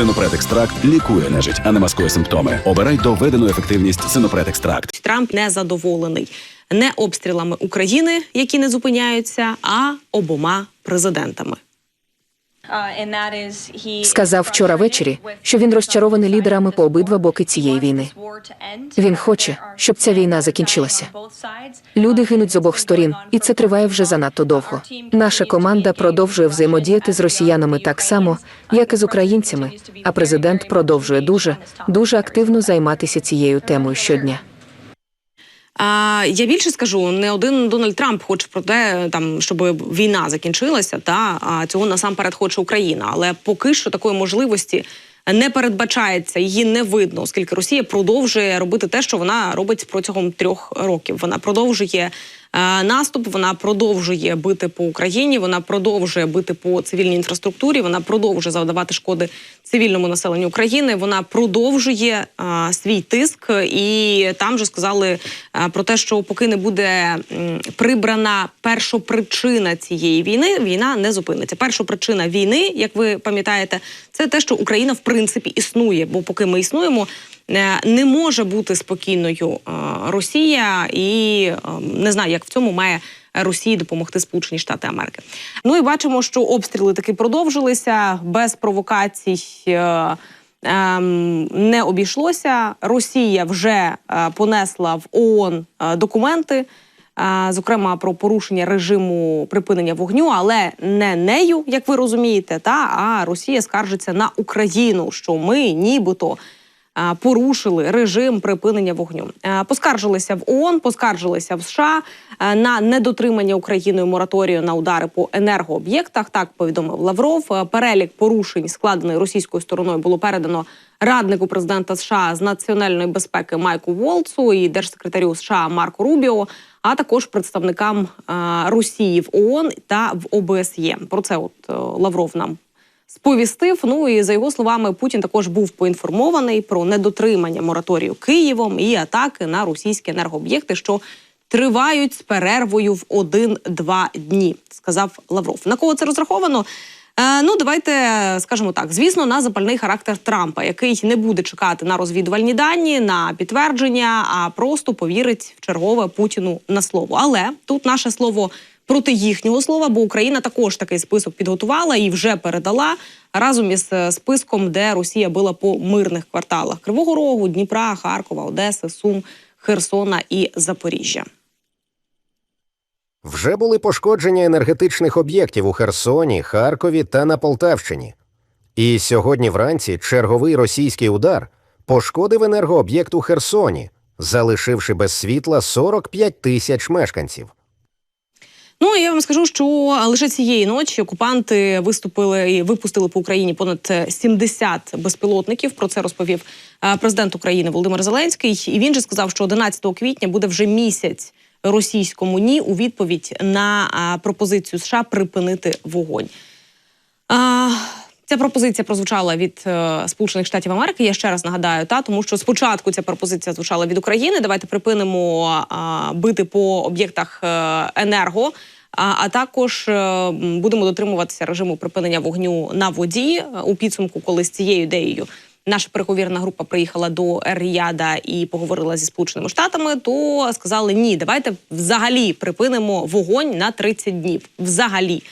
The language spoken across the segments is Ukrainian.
Синопред екстракт лікує нежить, а не маскує симптоми. Обирай доведену ефективність Синопред екстракт. Трамп не задоволений не обстрілами України, які не зупиняються, а обома президентами. Сказав вчора ввечері, що він розчарований лідерами по обидва боки цієї війни. Він хоче, щоб ця війна закінчилася. Люди гинуть з обох сторін, і це триває вже занадто довго. Наша команда продовжує взаємодіяти з росіянами так само, як і з українцями. А президент продовжує дуже дуже активно займатися цією темою щодня. А я більше скажу, не один Дональд Трамп хоче про те, там щоб війна закінчилася, та а цього насамперед хоче Україна. Але поки що такої можливості не передбачається, її не видно, оскільки Росія продовжує робити те, що вона робить протягом трьох років. Вона продовжує наступ, вона продовжує бити по Україні, вона продовжує бити по цивільній інфраструктурі, вона продовжує завдавати шкоди цивільному населенню України. Вона продовжує е, свій тиск, і там же сказали е, про те, що поки не буде м, прибрана першопричина цієї війни, війна не зупиниться. Першопричина війни, як ви пам'ятаєте, це те, що Україна в принципі існує. Бо поки ми існуємо, е, не може бути спокійною е, Росія, і е, не знаю, як в цьому має. Росії допомогти Сполучені Штати Америки. Ну і бачимо, що обстріли таки продовжилися без провокацій. е, ем, Не обійшлося. Росія вже е, понесла в ООН е, документи, е, зокрема про порушення режиму припинення вогню, але не нею, як ви розумієте, та а Росія скаржиться на Україну, що ми нібито порушили режим припинення вогню. Поскаржилися в ООН, поскаржилися в США на недотримання Україною мораторію на удари по енергооб'єктах. Так повідомив Лавров. Перелік порушень, складений російською стороною, було передано раднику президента США з національної безпеки Майку Волцу і держсекретарю США Марко Рубіо, а також представникам Росії в ООН та в ОБСЄ. Про це от е, Лавров нам сповістив. Ну і за його словами, Путін також був поінформований про недотримання мораторію Києвом і атаки на російські енергооб'єкти, що тривають з перервою в один-два дні, сказав Лавров. На кого це розраховано? Е, ну, давайте скажемо так. Звісно, на запальний характер Трампа, який не буде чекати на розвідувальні дані, на підтвердження, а просто повірить в чергове Путіну на слово. Але тут наше слово проти їхнього слова, бо Україна також такий список підготувала і вже передала разом із е, списком, де Росія била по мирних кварталах Кривого Рогу, Дніпра, Харкова, Одеси, Сум, Херсона і Запоріжжя. Вже були пошкодження енергетичних об'єктів у Херсоні, Харкові та на Полтавщині. І сьогодні вранці черговий російський удар пошкодив енергооб'єкт у Херсоні, залишивши без світла 45 тисяч мешканців. Ну я вам скажу, що лише цієї ночі окупанти виступили і випустили по Україні понад 70 безпілотників. Про це розповів е, президент України Володимир Зеленський. І він же сказав, що 11 квітня буде вже місяць російському ні у відповідь на пропозицію США припинити вогонь. А, Ця пропозиція прозвучала від е, Сполучених Штатів Америки. Я ще раз нагадаю, та тому що спочатку ця пропозиція звучала від України. Давайте припинимо а, бити по об'єктах е, енерго. А, а також е, будемо дотримуватися режиму припинення вогню на воді Е, у підсумку, коли з цією ідеєю наша переговірна група приїхала до Ер-Ріяда і поговорила зі сполученими штатами, то сказали ні, давайте взагалі припинимо вогонь на 30 днів. Взагалі.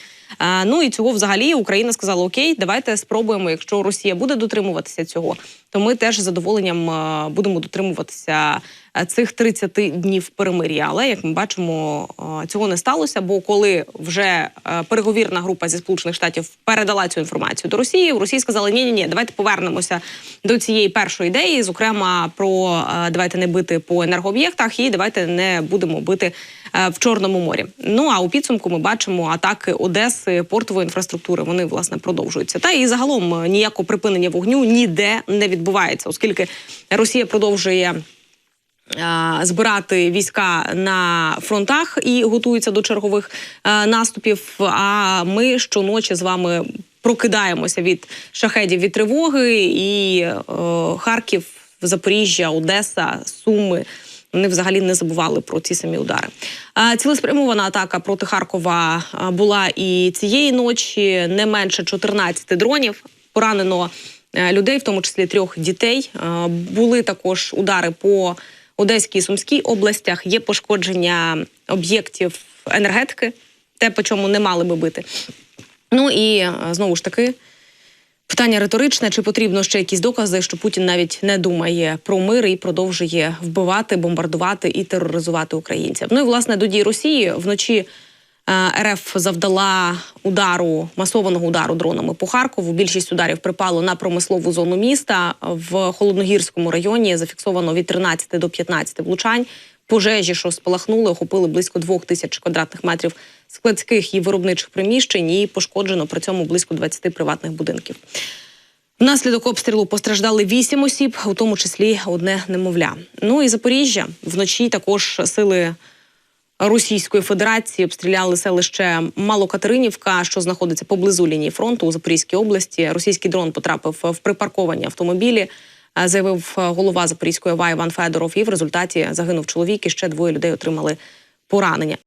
Ну і цього взагалі Україна сказала: Окей, давайте спробуємо. Якщо Росія буде дотримуватися цього, то ми теж з задоволенням будемо дотримуватися цих 30 днів перемир'я. Але як ми бачимо, е, цього не сталося. Бо коли вже е, переговірна група зі сполучених штатів передала цю інформацію до Росії, в Росії сказали: ні, ні, ні, давайте повернемося до цієї першої ідеї, зокрема про е, давайте не бити по енергооб'єктах і давайте не будемо бити в Чорному морі. Ну а у підсумку ми бачимо атаки Одеси, портової інфраструктури. Вони власне продовжуються. Та і загалом ніякого припинення вогню ніде не відбувається, оскільки Росія продовжує. Е, Збирати війська на фронтах і готуються до чергових е, наступів. А ми щоночі з вами прокидаємося від шахедів від тривоги, і е, Харків, Запоріжжя, Одеса, Суми. Вони взагалі не забували про ці самі удари. Цілеспрямована атака проти Харкова була і цієї ночі. Не менше 14 дронів поранено людей, в тому числі трьох дітей. Були також удари по Одеській і Сумській областях. Є пошкодження об'єктів енергетики, те, по чому не мали би бити. Ну і е, знову ж таки. Питання риторичне: чи потрібно ще якісь докази, що Путін навіть не думає про мир і продовжує вбивати, бомбардувати і тероризувати українців? Ну і власне до дій Росії вночі РФ завдала удару масованого удару дронами по Харкову. Більшість ударів припало на промислову зону міста. В холодногірському районі зафіксовано від 13 до 15 влучань. Пожежі, що спалахнули, охопили близько двох тисяч квадратних метрів складських і виробничих приміщень, і пошкоджено при цьому близько 20 приватних будинків. Внаслідок обстрілу постраждали вісім осіб, у тому числі одне немовля. Ну і Запоріжжя вночі також сили Російської Федерації обстріляли селище Малокатеринівка, що знаходиться поблизу лінії фронту у Запорізькій області. Російський дрон потрапив в припарковані автомобілі. е, Заявив голова Запорізької ОВА Іван Федоров. І в результаті загинув чоловік. І ще двоє людей отримали поранення.